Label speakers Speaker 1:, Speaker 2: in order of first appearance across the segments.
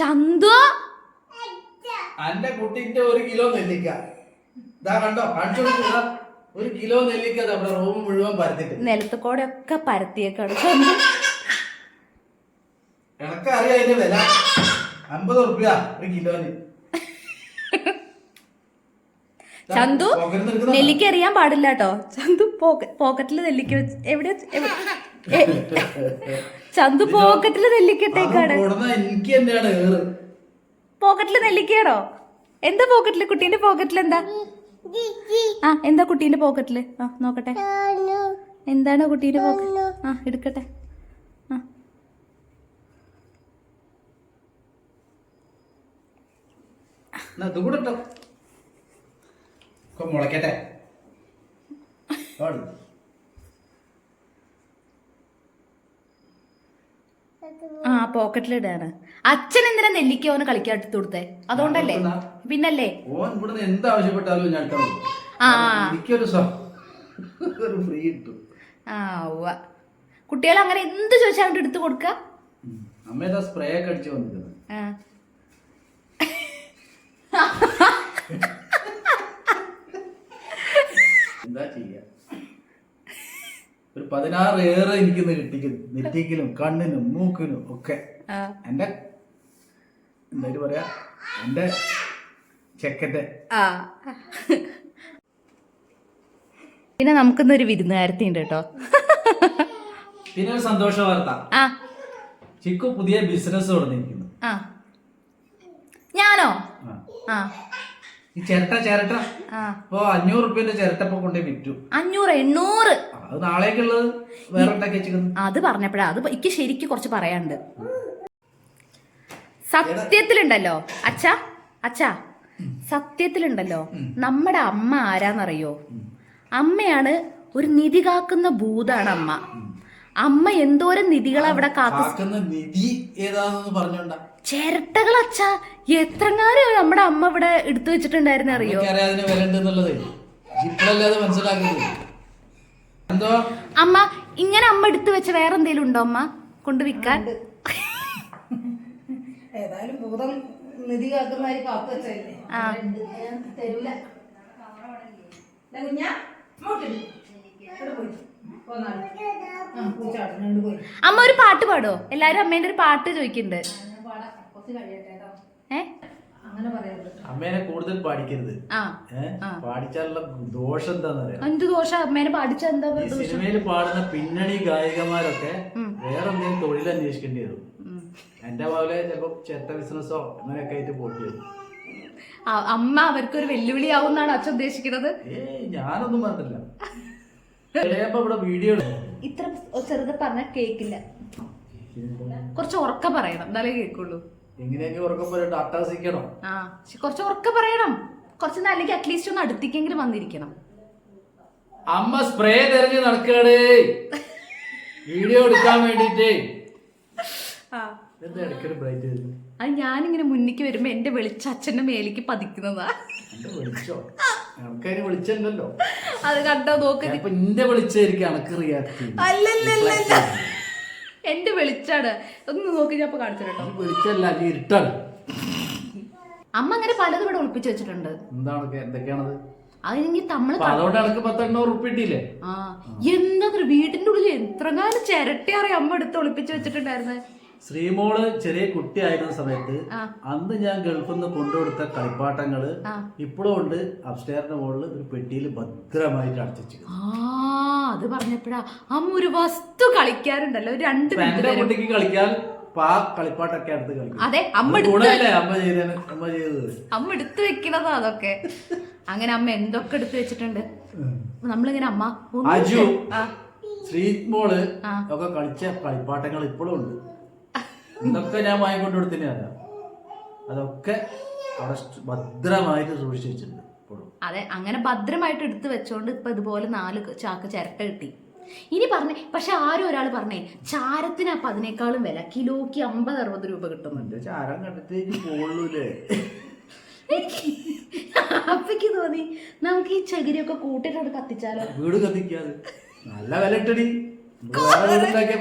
Speaker 1: ചന്തു?
Speaker 2: അന്റെ കുട്ടിന്റെ ഒരു കിലോ നെല്ലിക്ക. ഇതാ കണ്ടോ? കാണിച്ചു ഒരു കിലോ നെല്ലിക്ക നമ്മുടെ റൂം മുഴുവൻ പരത്തിട്ട്
Speaker 1: നിലത്ത് കൂടെ ഒക്കെ പരത്തിയേക്കാണ്. ചന്തു?
Speaker 2: എനക്കറിയാം അതിന്റെ വില. അമ്പത് റുപ്യ ഒരു കിലോന്.
Speaker 1: ചന്തു നെല്ലിക്ക അറിയാൻ പാടില്ല കേട്ടോ ചന്തു പോക്കറ്റിൽ നെല്ലിക്ക വെച്ച് എവിടെ ചന്തു പോക്കറ്റിൽ നെല്ലിക്ക പോക്കറ്റിൽ നെല്ലിക്കയാണോ? എന്താ പോക്കറ്റിൽ? കുട്ടീന്റെ പോക്കറ്റിൽ എന്താ? ആ എന്താ കുട്ടീന്റെ പോക്കറ്റിൽ? ആ നോക്കട്ടെ. എന്താണ് കുട്ടീന്റെ പോക്കറ്റ്? ആ എടുക്കട്ടെ. ആ.
Speaker 2: എന്നാ ഇത് കൂടെ ഇട്ടോ ഒക്കെ മുളയ്ക്കട്ടെ പാട്.
Speaker 1: ആ പോക്കറ്റിലിടാണ് അച്ഛൻ എന്തിനാ നെല്ലിക്ക ഓന് കളിക്കാൻ എടുത്തു കൊടുത്തേ? അതുകൊണ്ടല്ലേ? പിന്നല്ലേ?
Speaker 2: ഓൻ ഇവിടുന്ന് എന്ത് ആവശ്യപ്പെട്ടാലും ഞാൻ.
Speaker 1: ആ.
Speaker 2: എനിക്കൊരു ഫ്രീ കിട്ടും.
Speaker 1: ആ ഉവ്വ. കുട്ടികൾ അങ്ങനെ എന്ത് ചോദിച്ചാൽ അവിടെ എടുത്തു കൊടുക്ക?
Speaker 2: അമ്മേതാ സ്പ്രേ ഒക്കെ അടിച്ചു
Speaker 1: വന്നിരുന്നു.
Speaker 2: എന്താ ചെയ്യാ? ഒരു പതിനാറ് ഏറെ എനിക്ക് കിട്ടിക്കുന്നു നെറ്റിക്കിലും കണ്ണിനും മൂക്കിനും ഒക്കെ. എന്റെ എന്തായാലും പറയാ? എന്റെ
Speaker 1: ചെക്കന്റെ പിന്നെ നമുക്കിന്നൊരു വിരുന്നുകാരത്തി ഉണ്ട് കേട്ടോ.
Speaker 2: പിന്നെ ഒരു സന്തോഷ വാർത്ത. ചിക്കു പുതിയ ബിസിനസ് തുടങ്ങിയിരിക്കുന്നു.
Speaker 1: ഞാനോ?
Speaker 2: ആ. ഈ ചിരട്ട ചിരട്ട.
Speaker 1: ആ.
Speaker 2: ഇപ്പൊ അഞ്ഞൂറ് റുപ്യന്റെ ചിരട്ട ഇപ്പൊ കൊണ്ടേ വിറ്റു.
Speaker 1: അഞ്ഞൂറ് എണ്ണൂറ്.
Speaker 2: അത് നാളേക്കുള്ളത് വേറെ ഉണ്ടാക്കി
Speaker 1: അത് പറഞ്ഞപ്പോഴാ അത് എനിക്ക് ശരിക്ക് കുറച്ച് പറയാനുണ്ട്. സത്യത്തിലുണ്ടല്ലോ. അച്ഛാ അച്ഛാ സത്യത്തിലുണ്ടല്ലോ. നമ്മുടെ അമ്മ ആരാന്നറിയോ? അമ്മയാണ് ഒരു നിധി കാക്കുന്ന ഭൂതാണ് അമ്മ അമ്മ എന്തോരം നിധികൾ അവിടെ കാത്തു
Speaker 2: കാക്കുന്ന നിധി ഏതാണെന്ന് പറഞ്ഞോണ്ട?
Speaker 1: ചിരട്ടകൾ അച്ഛാ എത്രങ്ങാനും നമ്മുടെ അമ്മ ഇവിടെ എടുത്തു വെച്ചിട്ടുണ്ടായിരുന്നു അറിയോ?
Speaker 2: അതിന് മനസ്സിലാക്കുന്നത് എന്തോ?
Speaker 1: അമ്മ ഇങ്ങനെ അമ്മ എടുത്തു വെച്ച വേറെ എന്തെങ്കിലും ഉണ്ടോ അമ്മ? കൊണ്ട് വിൽക്കാൻ?
Speaker 3: ഏതായാലും ഭൂതം നിധി കാത്തു വെച്ചല്ലേ. തരൂല.
Speaker 1: അമ്മ ഒരു പാട്ട് പാടോ എല്ലാരും അമ്മേന്റെ ഒരു പാട്ട് ചോദിക്കുന്നുണ്ട്.
Speaker 2: അമ്മേനെ കൂടുതൽ പാടിക്കരുത്.
Speaker 1: ആ.
Speaker 2: പാടിച്ചാലുള്ള ദോഷം എന്താണെന്നറിയാം?
Speaker 1: എന്ത് ദോഷം? അമ്മേനെ പാടിച്ച എന്താ
Speaker 2: സിനിമയിൽ പാടുന്ന പിന്നണി ഗായികമാരൊക്കെ വേറെ എന്തെങ്കിലും തൊഴിൽ അന്വേഷിക്കേണ്ടി വരും എന്റെ പോലെ ചിലപ്പോ ചിരട്ട ബിസിനസ്സോ അങ്ങനെയൊക്കെ ആയിട്ട് പോയിട്ട് വരും.
Speaker 1: അമ്മ അവർക്ക് ഒരു വെല്ലുവിളി ആവുന്നാണ് അച്ഛൻ ഉദ്ദേശിക്കുന്നത്?
Speaker 2: ഞാനൊന്നും പറഞ്ഞില്ല ഇവിടെ വീഡിയോ
Speaker 1: ഇത്ര ചെറുത് പറഞ്ഞ കേക്കില്ല. കുറച്ച് ഉറക്ക പറയണം. എന്നാലേ കേക്കുള്ളൂ
Speaker 2: എങ്ങനെയെങ്കിലും ഉറക്കം പോയിട്ട് അട്ടാസിക്കണം
Speaker 1: ആ കുറച്ച് ഉറക്ക പറയണം. കുറച്ച് അല്ലെങ്കിൽ അറ്റ്ലീസ്റ്റ് ഒന്ന് അടുത്തേക്കെങ്കിലും വന്നിരിക്കണം.
Speaker 2: അമ്മ സ്പ്രേ തെരഞ്ഞു നടക്കണേ വീഡിയോ എടുക്കാൻ വേണ്ടിട്ട്
Speaker 1: അത് ഞാനിങ്ങനെ മുന്നിക്ക് വരുമ്പോ എന്റെ വെളിച്ച അച്ഛന്റെ മേലേക്ക് പതിക്കുന്നതാ.
Speaker 2: വിളിച്ചല്ലോ
Speaker 1: അത് കണ്ടോ നോക്കി. അല്ലല്ലല്ല എന്റെ വെളിച്ചാണ്. ഒന്ന് നോക്കി ഞാൻ ഇപ്പൊ കാണിച്ചു കേട്ടോ
Speaker 2: വിളിച്ചല്ല അത് ഇരുട്ടാണ്.
Speaker 1: അമ്മ അങ്ങനെ പലതും ഇവിടെ ഒളിപ്പിച്ചു വെച്ചിട്ടുണ്ട്.
Speaker 2: എന്താണ് എന്തൊക്കെയാണത്?
Speaker 1: അതിനെങ്കിൽ നമ്മൾ
Speaker 2: അപ്പൊ അതുകൊണ്ട് അനക്ക് പത്തെണ്ണൂറ് ഉറുപ്പ് കിട്ടിയില്ലേ?
Speaker 1: ആ എന്താ വീടിന്റെ ഉള്ളിൽ എത്രങ്ങാനും അറിയാം അമ്മ എടുത്ത് ഒളിപ്പിച്ചു വെച്ചിട്ടുണ്ടായിരുന്നു.
Speaker 2: ശ്രീമോൾ ചെറിയ കുട്ടിയായിരുന്ന സമയത്ത്
Speaker 1: ആ.
Speaker 2: അന്ന് ഞാൻ ഗൾഫിൽ നിന്ന് കൊണ്ടുകൊടുത്ത കളിപ്പാട്ടങ്ങൾ
Speaker 1: ആ.
Speaker 2: ഇപ്പോഴും ഉണ്ട്. അപ്സ്റ്റേറിന്റെ മുകളിൽ ഒരു പെട്ടിയിൽ ഭദ്രമായിട്ട് അടച്ചു
Speaker 1: ആ അത് പറഞ്ഞപ്പോഴാ അമ്മ ഒരു വസ്തു കളിക്കാറുണ്ടല്ലോ രണ്ട് മിനിറ്റ്
Speaker 2: എന്റെ
Speaker 1: നേരം
Speaker 2: കുട്ടിക്ക് കളിക്കാൻ പാ കളിപ്പാട്ടൊക്കെ അടുത്ത് കളിക്കും.
Speaker 1: അതെ അമ്മ എടുത്ത്
Speaker 2: ഗുണമല്ലേ അമ്മ ചെയ്തത് അമ്മ ചെയ്തത്.
Speaker 1: അമ്മ എടുത്തു വെക്കണതാ അതൊക്കെ. അങ്ങനെ അമ്മ എന്തൊക്കെ എടുത്തു വെച്ചിട്ടുണ്ട്? നമ്മളിങ്ങനെ അമ്മ ഒന്നും
Speaker 2: അജു
Speaker 1: ആ.
Speaker 2: ഒക്കെ കളിച്ച കളിപ്പാട്ടങ്ങൾ ഇപ്പോഴും ഉണ്ട്. എന്തൊക്കെ ഞാൻ വാങ്ങിക്കൊണ്ട് കൊടുത്തിട്ടാ അതൊക്കെ അവിടെ സ്റ്റ് ഭദ്രമായിട്ട് സൂക്ഷിച്ചു വെച്ചിട്ടുണ്ട്.
Speaker 1: അതെ അങ്ങനെ ഭദ്രമായിട്ട് എടുത്തു വെച്ചോണ്ട് ഇപ്പൊ ഇതുപോലെ നാല് ചാക്ക് ചിരട്ട കിട്ടി. ഇനി പറഞ്ഞേ പക്ഷെ ആരും ഒരാൾ പറഞ്ഞേ ചാരത്തിന് അപ്പൊ അതിനേക്കാളും വില. കിലോക്ക് അമ്പത് അറുപത് രൂപ കിട്ടുന്നുണ്ട്.
Speaker 2: ചാരം കണ്ടിട്ട്
Speaker 1: അപ്പക്ക് തോന്നി നമുക്ക് ഈ ചകിരിയൊക്കെ കൂട്ടിട്ട് കത്തിച്ചാലോ?
Speaker 2: വീട് കത്തിക്കാതെ നല്ല വില ഇട്ടടി. നമുക്ക് വേറെ വീടുണ്ടാക്കാൻ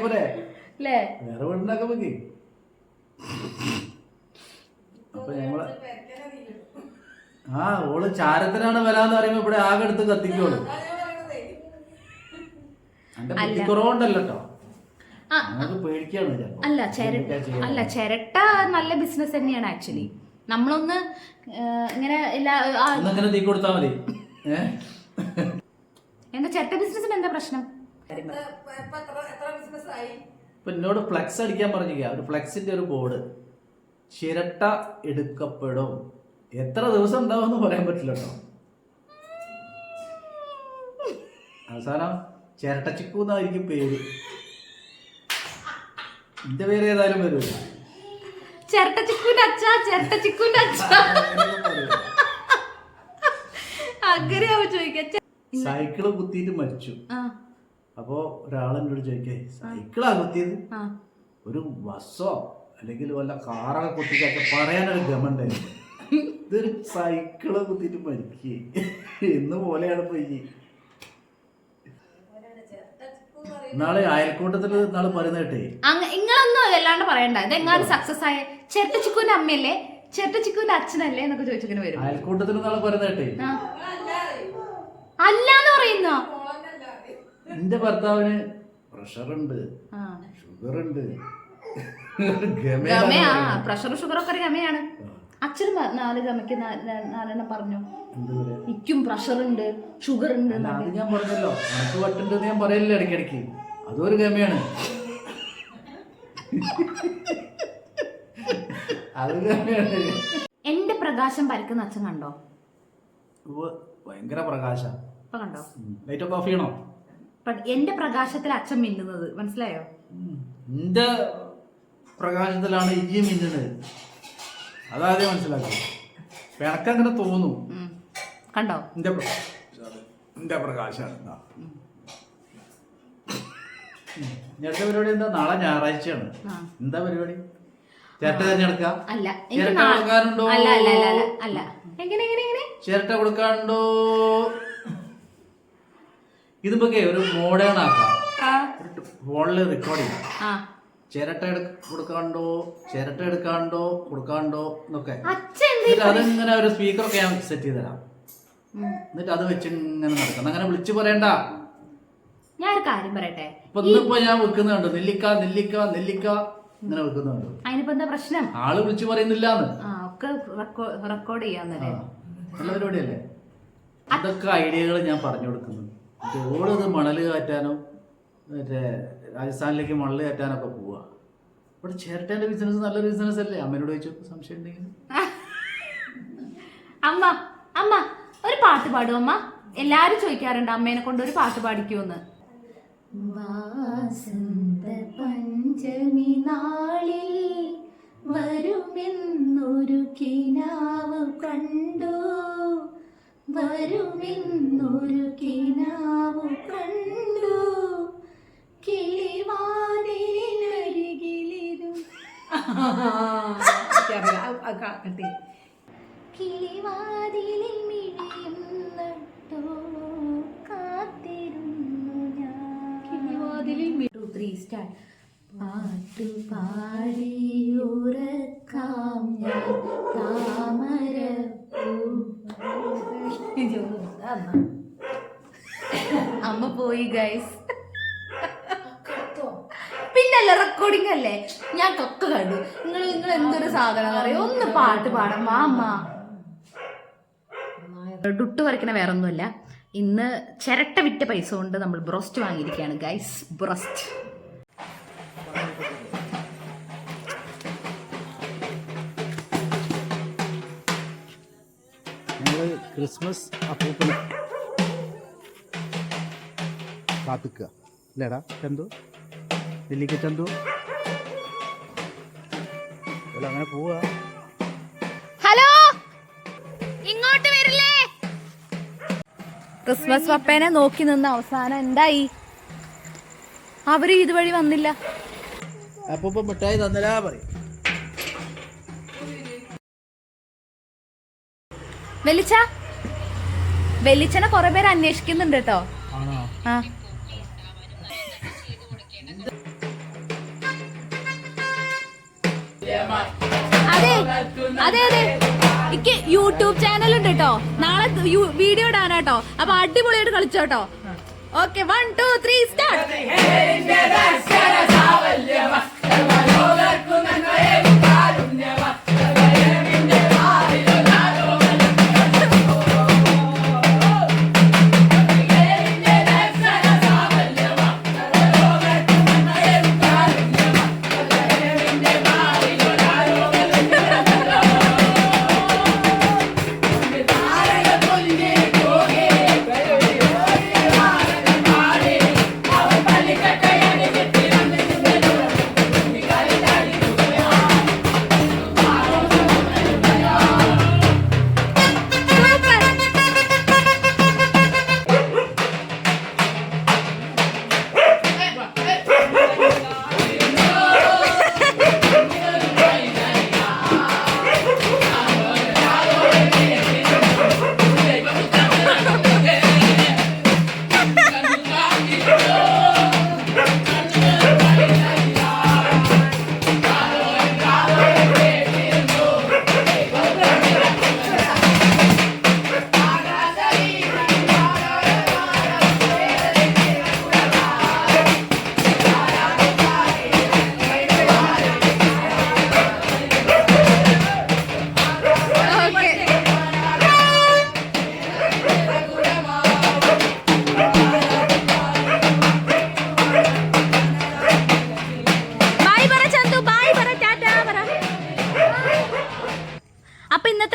Speaker 2: അപ്പൊ ഞങ്ങൾ ആ ഓൾ ചാരത്തിനാണ് വില എന്ന് പറയുമ്പോ ഇവിടെ ആകെ എടുത്ത് കത്തിക്കോളൂ. എന്റെ ബുദ്ധിക്കുറവുണ്ടല്ലോ കേട്ടോ
Speaker 1: അല്ല. ചിരട്ട അല്ല ചിരട്ട നല്ല ബിസിനസ് തന്നെയാണ് ആക്ച്വലി നമ്മളൊന്ന് ഇങ്ങനെ
Speaker 2: മതി.
Speaker 1: എന്താ ചിരട്ട ബിസിനസിന് എന്താ പ്രശ്നം?
Speaker 2: ഇപ്പൊ എന്നോട് ഫ്ലെക്സ് അടിക്കാൻ പറഞ്ഞിരിക്കുക ഒരു ഫ്ലെക്സിന്റെ ഒരു ബോർഡ് ചിരട്ട എടുക്കപ്പെടും. എത്ര ദിവസം ഉണ്ടാവുമെന്ന് പറയാൻ പറ്റില്ല കേട്ടോ. അവസാനം ചിരട്ടച്ചിക്കു എന്നായിരിക്കും പേര്. എന്റെ പേര് ഏതായാലും വരൂല
Speaker 1: ചിരട്ട ചിക്കുന്റെ അച്ഛ ചിരട്ട ചിക്കുന്റെ അച്ഛ അങ്ങനെയാവോ ചോദിക്ക
Speaker 2: സൈക്കിൾ കുത്തിയിട്ട് മരിച്ചു. അപ്പോ ഒരാൾ എന്നോട് ചോദിക്കേ സൈക്കിളാ കുത്തിയത്? ഒരു ബസ്സോ അല്ലെങ്കിൽ വല്ല കാറൊക്കെ കുത്തിക്കൊക്കെ പറയാനൊരു ഗമണ്ടായിരുന്നു ഇതൊരു സൈക്കിളെ കുത്തിട്ട് മരിക്കേ. എന്ന് പോലെയാണ് പോയി. നാളെ അയൽക്കൂട്ടത്തിൽ നാളെ പറയുന്ന കേട്ടേ.
Speaker 1: അങ്ങ ഇങ്ങളൊന്നും അല്ലാണ്ട് പറയണ്ട. ഇത് എങ്ങാനും സക്സസ് ആയ ചിരട്ട ചിക്കുവിന്റെ അമ്മയല്ലേ? ചിരട്ട ചിക്കുവിന്റെ അച്ഛനല്ലേ എന്നൊക്കെ ചോദിച്ചിങ്ങനെ വരും.
Speaker 2: അയൽക്കൂട്ടത്തിൽ നാളെ പറയുന്ന കേട്ടേ.
Speaker 1: അല്ലാന്ന് പറയുന്ന?
Speaker 2: എന്റെ ഭർത്താവിന് പ്രഷറുണ്ട്
Speaker 1: ആ.
Speaker 2: ഷുഗർ ഉണ്ട്
Speaker 1: പ്രഷറും ഷുഗറും ഒക്കെ ഗമയാണ്. അച്ഛനും പ- നാല് നാ- നാലെണ്ണം പറഞ്ഞു. ഇക്കും പ്രഷർ ഉണ്ട് ഷുഗർ ഉണ്ട്
Speaker 2: അത് ഞാൻ പറഞ്ഞല്ലോ. എനിക്ക് വട്ടുണ്ടെന്ന് ഞാൻ പറയലില്ല ഇടയ്ക്കിടയ്ക്ക്. അതും ഒരു ഗമയാണ്. അത് ഗമയാണ്.
Speaker 1: എന്റെ പ്രകാശം പരക്കുന്ന അച്ഛൻ കണ്ടോ?
Speaker 2: ഭയങ്കര പ്രകാശം.
Speaker 1: ഇപ്പൊ കണ്ടോ?
Speaker 2: ലൈറ്റ് ഓഫ് ഓഫ് ചെയ്യണോ?
Speaker 1: എന്റെ പ്രകാശത്തിൽ അച്ഛൻ മിന്നുന്നത്. മനസ്സിലായോ?
Speaker 2: എന്റെ പ്രകാശത്തിലാണ് ഈ മിന്നുന്നത്. അതാദ്യം മനസ്സിലാക്കുക പിണക്കങ്ങനെ തോന്നും.
Speaker 1: ഉം. കണ്ടോ?
Speaker 2: എന്റെ എന്റെ പ്രകാശമാണ് ഇതാ. ഉം. പരിപാടി എന്താ? നാളെ ഞായറാഴ്ചയാണ്. എന്താ പരിപാടി? ചിരട്ട തിരഞ്ഞെടുക്ക?
Speaker 1: എനിക്ക്
Speaker 2: ചിരട്ട ചിരട്ട കൊടുക്കാനുണ്ടോ ഇതിപ്പൊക്കെ ഒരു മോഡേൺ ആക്കാം. ഫോണിൽ റെക്കോർഡ് ചെയ്യാം. ചിരട്ട കൊടുക്കാണ്ടോ ചിരട്ട എടുക്കാണ്ടോ കൊടുക്കാണ്ടോ എന്നൊക്കെ. എന്നിട്ട് അതിങ്ങനെ ഒരു സ്പീക്കറൊക്കെ ഞാൻ സെറ്റ് ചെയ്ത് തരാം. എന്നിട്ട് അത് വെച്ച് ഇങ്ങനെ നടക്കണം അങ്ങനെ വിളിച്ചു പറയണ്ട.
Speaker 1: ഞാൻ ഒരു കാര്യം പറയട്ടെ?
Speaker 2: ഇപ്പൊ ഇന്നിപ്പോ ഞാൻ വെക്കുന്നുണ്ട് നെല്ലിക്ക നെല്ലിക്ക നെല്ലിക്ക ഇങ്ങനെ വെക്കുന്നുണ്ട്
Speaker 1: അതിനിപ്പോ എന്താ പ്രശ്നം?
Speaker 2: ആൾ വിളിച്ചു പറയുന്നില്ലാന്ന്.
Speaker 1: ഒക്കെ റെക്കോർഡ് ചെയ്യാന്നല്ലേ
Speaker 2: ആ, നല്ല പരിപാടിയല്ലേ? അതൊക്കെ ഐഡിയകൾ ഞാൻ പറഞ്ഞു കൊടുക്കുന്നു മറ്റേ ഇത് മണൽ കയറ്റാനോ മറ്റേ രാജസ്ഥാനിലേക്ക് മള്ളി കയറ്റാനൊക്കെ പോവാ. ഇവിടെ ചിരട്ടേന്റെ ബിസിനസ് നല്ല ബിസിനസ് അല്ലേ? അമ്മയോട് ചോദിച്ചു സംശയം ഉണ്ടെങ്കിൽ.
Speaker 1: അമ്മ അമ്മ ഒരു പാട്ട് പാടും അമ്മ. എല്ലാരും ചോദിക്കാറുണ്ട് അമ്മേനെ കൊണ്ട് ഒരു പാട്ട് പാടിക്കൂന്ന്. വാസന്ത പഞ്ചമി നാളിൽ വരുമെന്നൊരു കിനാവ് കണ്ടു. വരുമെന്നൊരു കിനാവ് കണ്ടു. കിളിവാതിലരികിലിരും കിളിവാതിലിൽ മിഴിയും നട്ടോ കാത്തിരുന്നു ഞാൻ. കിളിവാതിലിൽ ടു ത്രീ സ്റ്റാർ പാട്ടു പാടിയുറക്കാം ഞാൻ. താമര അമ്മ. പോയി ഗൈസ് പിന്നല്ല റെക്കോർഡിംഗ് അല്ലേ? ഞാൻ കൊക്ക കണ്ടു. നിങ്ങൾ നിങ്ങൾ എന്തൊരു സാധനം പറയും ഒന്ന് പാട്ട് പാടാം. മാമാ. ഡുട്ട് വരയ്ക്കണ വേറെ ഒന്നുമല്ല ഇന്ന് ചിരട്ട വിറ്റ പൈസ കൊണ്ട് നമ്മൾ ബ്രോസ്റ്റ് വാങ്ങിയിരിക്കുകയാണ് ഗൈസ് ബ്രോസ്റ്റ്.
Speaker 2: ക്രിസ്മസ് അപ്പൂപ്പന് കാത്തിക്കുക. അല്ലേടാ ചന്തു? നെല്ലിക്ക ചന്തു അങ്ങനെ പോവുക
Speaker 1: ഹലോ? ഇങ്ങോട്ട് വരില്ലേ? ക്രിസ്മസ് പപ്പേനെ നോക്കി നിന്ന അവസാനം എന്തായി? അവർ ഇതുവഴി വന്നില്ല.
Speaker 2: അപ്പൊ മിഠായി തന്നില്ലാ പറയും.
Speaker 1: വെലിച്ച വെലിച്ചനെ കൊറേ പേര് അന്വേഷിക്കുന്നുണ്ട് കേട്ടോ. ആ. അതെ അതെ അതെ എനിക്ക് യൂട്യൂബ് ചാനൽ ഉണ്ട് കേട്ടോ നാളെ വീഡിയോ ഇടാനാട്ടോ അപ്പൊ അടിപൊളിയായിട്ട് കളിച്ചോട്ടോ okay one two three start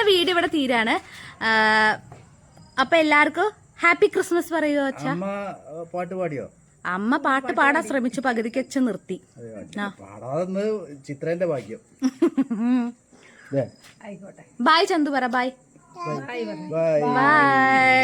Speaker 1: അപ്പൊ വീട് വീഡിയോ ഇവിടെ തീരാണ്. അപ്പൊ എല്ലാവർക്കും ഹാപ്പി ക്രിസ്മസ് പറയുമോ അച്ഛ.
Speaker 2: അമ്മ പാട്ട് പാടിയോ?
Speaker 1: അമ്മ പാട്ട് പാടാൻ ശ്രമിച്ചു പകുതിക്ക് വെച്ച് നിർത്തി.
Speaker 2: ചിത്രന്റെ ഭാഗ്യം.
Speaker 3: ആയിക്കോട്ടെ.
Speaker 1: ബായ് ചന്തു പറ ബായ് ബായ്